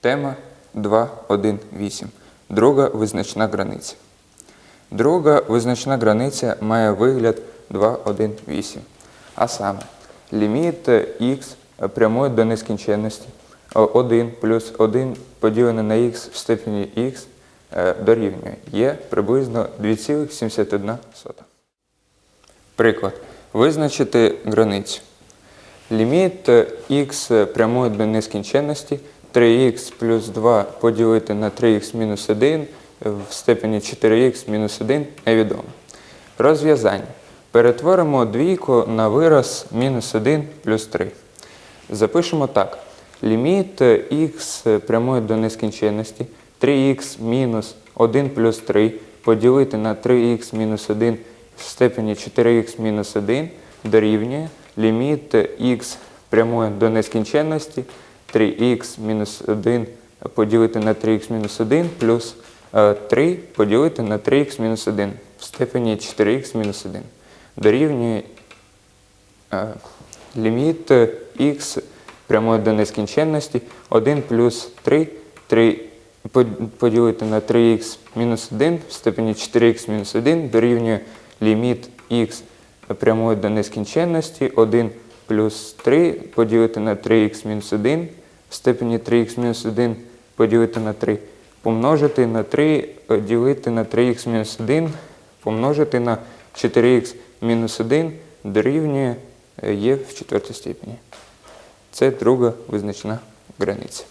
Тема 2.1.8. Друга визначна границя. Друга визначна границя має вигляд 2.1.8. А саме, ліміт х прямує до нескінченності 1 плюс 1 поділене на х в степені х е, дорівнює є приблизно 2,71. Приклад. Визначити границю. Ліміт х прямує до нескінченності 3х плюс 2 поділити на 3х мінус 1 в степені 4х мінус 1 невідомо. Розв'язання. Перетворимо двійку на вираз мінус 1 плюс 3. Запишемо так. Ліміт х прямує до нескінченності 3х мінус 1 плюс 3 поділити на 3х мінус 1 в степені 4х мінус 1 дорівнює ліміт х прямує до нескінченності 3х мінус 1 поділити на 3х мінус 1 плюс е, 3 поділити на 3х мінус 1 в степені 4х мінус 1 дорівнює е, ліміт х прямує до нескінченності 1 плюс 3, 3 поділити на 3х мінус 1 в степені 4х мінус 1 дорівнює ліміт х прямує до нескінченності 1 плюс 3 поділити на 3х мінус 1 в степені 3х мінус 1 поділити на 3 помножити на 3 е, ділити на 3х мінус 1 помножити на 4х мінус 1 дорівнює е, є в четвертій степені. Це друга визначна границя.